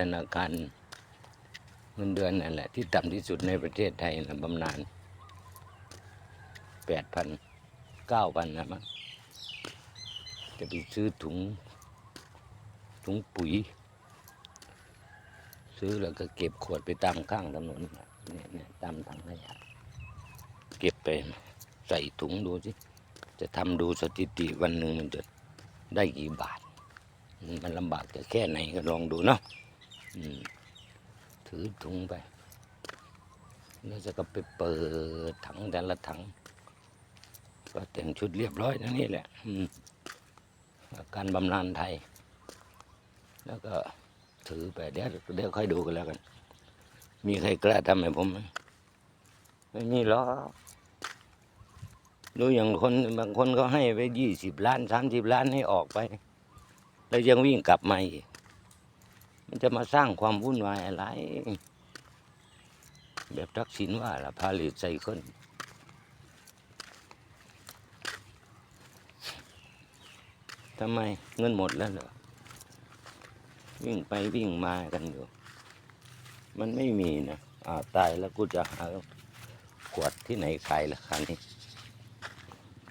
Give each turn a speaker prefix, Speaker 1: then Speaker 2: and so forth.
Speaker 1: ธนาคารเงินเดือนนั่นแหละที่ต่ำที่สุดในประเทศไทยนะบำนาญแปดพันเก้าพันนะมั้งจะไปซื้อถุง ถุงปุ๋ย ซื้อแล้วก็เก็บขวดไปตามข้างถนนเนี่ยเนี่ยตามถังขยะเก็บไปใส่ถุงดูสิ จะทำดูสถิติวันหนึ่งมันจะได้กี่บาท มันลำบากจะแค่ไหนก็ลองดูเนาะ ถือถุงไปแล้วจะก็ไปเปิดถังแต่ละถัง ก็แต่งชุดเรียบร้อยทั้งนี้แหละการบำนาญไทย แล้วก็ถือไปเดี๋ยวเดี๋ยวค่อยดูกันแล้วกัน มีใครกล้าทำให้ผมไหมไม่มีหรอกดูอย่างคนบางคนก็ให้ไปยี่สิบล้านสามสิบล้านให้ออกไป แล้วยังวิ่งกลับมาอีก มันจะมาสร้างความวุ่นวายอะไร แบบทักษิณว่าละพาลิตไซเคิลทำไมเงินหมดแล้วเหรอ วิ่งไปวิ่งมากันอยู่ มันไม่มีนะอ่าตายแล้วกูจะหาขวดที่ไหนขายล่ะคันนี้